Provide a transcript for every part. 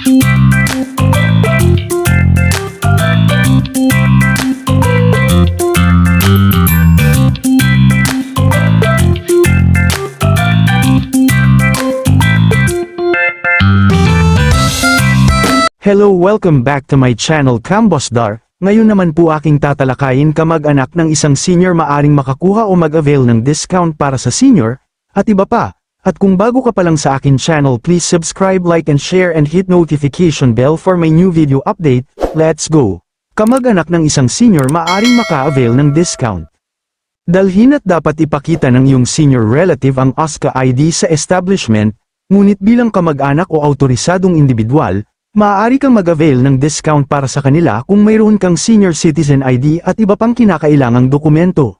Hello welcome back to my channel Kambosdar, ngayon naman po aking tatalakayin kamag-anak ng isang senior maaring makakuha o mag-avail ng discount para sa senior, at iba pa. At kung bago ka pa lang sa akin channel please subscribe like and share and hit notification bell for my new video update, let's go! Kamag-anak ng isang senior maaring maka-avail ng discount. Dalhin at dapat ipakita ng iyong senior relative ang OSCA ID sa establishment, ngunit bilang kamag-anak o autorisadong individual, maaari kang mag-avail ng discount para sa kanila kung mayroon kang senior citizen ID at iba pang kinakailangang dokumento.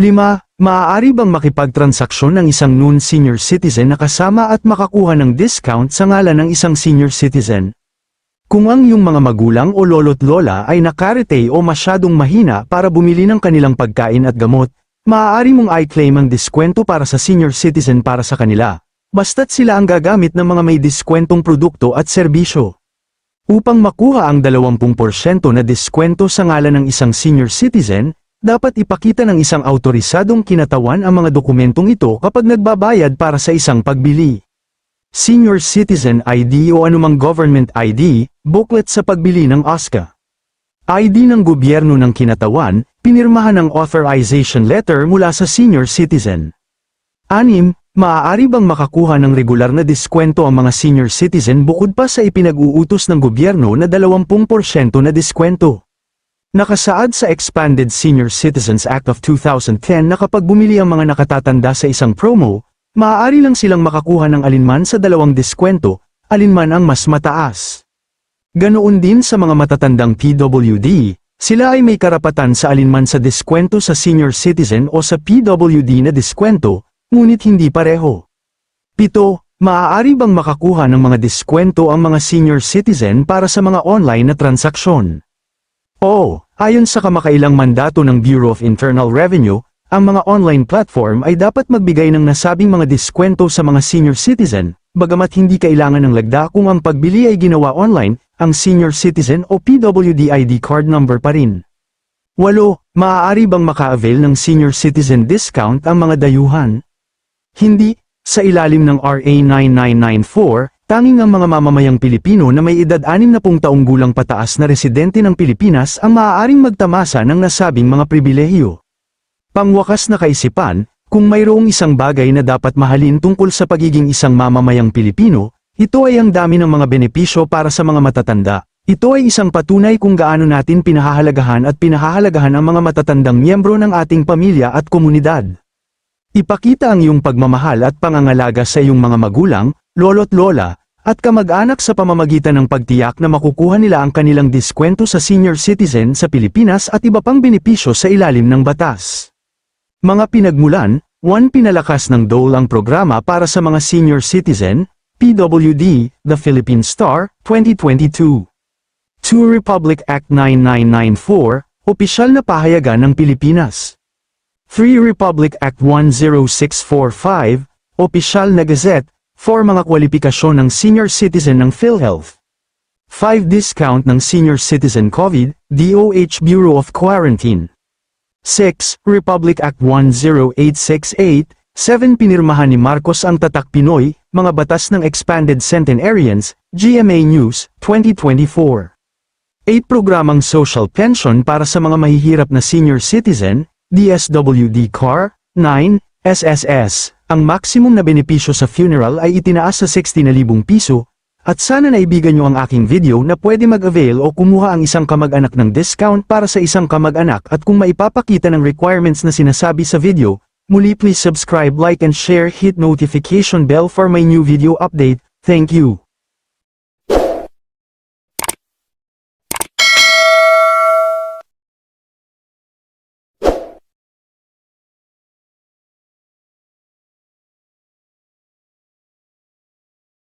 5. Maaari bang makipagtransaksyon ng isang non-senior citizen na kasama at makakuha ng discount sa ngalan ng isang senior citizen? Kung ang iyong mga magulang o lolo't lola ay nakarete o masyadong mahina para bumili ng kanilang pagkain at gamot, maaari mong i-claim ang diskwento para sa senior citizen para sa kanila, basta't sila ang gagamit ng mga may diskwentong produkto at serbisyo. Upang makuha ang 20% na diskwento sa ngalan ng isang senior citizen, dapat ipakita ng isang autorisadong kinatawan ang mga dokumentong ito kapag nagbabayad para sa isang pagbili. Senior Citizen ID o anumang government ID, booklet sa pagbili ng OSCA. ID ng gobyerno ng kinatawan, pinirmahan ng authorization letter mula sa senior citizen. 6. Maaari bang makakuha ng regular na diskwento ang mga senior citizen bukod pa sa ipinag-uutos ng gobyerno na 20% na diskwento? Nakasaad sa Expanded Senior Citizens Act of 2010 na kapag bumili ang mga nakatatanda sa isang promo, maaari lang silang makakuha ng alinman sa dalawang diskwento, alinman ang mas mataas. Ganoon din sa mga matatandang PWD, sila ay may karapatan sa alinman sa diskwento sa senior citizen o sa PWD na diskwento, ngunit hindi pareho. 7. Maaari bang makakuha ng mga diskwento ang mga senior citizen para sa mga online na transaksyon? Oo, ayon sa kamakailang mandato ng Bureau of Internal Revenue, ang mga online platform ay dapat magbigay ng nasabing mga diskwento sa mga senior citizen, bagamat hindi kailangan ng lagda kung ang pagbili ay ginawa online, ang senior citizen o PWD ID card number pa rin. 8. Maaari bang maka-avail ng senior citizen discount ang mga dayuhan? Hindi, sa ilalim ng RA 9994, tanging ang mga mamamayang Pilipino na may edad 60 taong gulang pataas na residente ng Pilipinas ang maaaring magtamasa ng nasabing mga pribilehiyo. Pangwakas na kaisipan, kung mayroong isang bagay na dapat mahalin tungkol sa pagiging isang mamamayang Pilipino, ito ay ang dami ng mga benepisyo para sa mga matatanda. Ito ay isang patunay kung gaano natin pinahahalagahan at pinahahalagahan ang mga matatandang miyembro ng ating pamilya at komunidad. Ipakita ang iyong pagmamahal at pangangalaga sa iyong mga magulang, lolo't lola, at kamag-anak sa pamamagitan ng pagtiyak na makukuha nila ang kanilang diskwento sa senior citizen sa Pilipinas at iba pang benepisyo sa ilalim ng batas. Mga pinagmulan, 1 pinalakas ng DOLE ang programa para sa mga senior citizen, PWD, The Philippine Star, 2022. 2 Republic Act 9994, opisyal na pahayagan ng Pilipinas. 3 Republic Act 10645, opisyal na gazette, for mga kwalifikasyon ng senior citizen ng PhilHealth. 5 Discount ng Senior Citizen COVID, DOH Bureau of Quarantine. 6. Republic Act 10868, 7. Pinirmahan ni Marcos ang Tatak Pinoy, mga batas ng Expanded Centenarians, GMA News, 2024. 8. Programang Social Pension para sa mga mahihirap na senior citizen, DSWD CAR, 9. SSS, ang maximum na benepisyo sa funeral ay itinaas sa 60,000 piso, at sana naibigan nyo ang aking video na pwede mag-avail o kumuha ang isang kamag-anak ng discount para sa isang kamag-anak at kung maipapakita ng requirements na sinasabi sa video, muli please subscribe like and share hit notification bell for my new video update, thank you.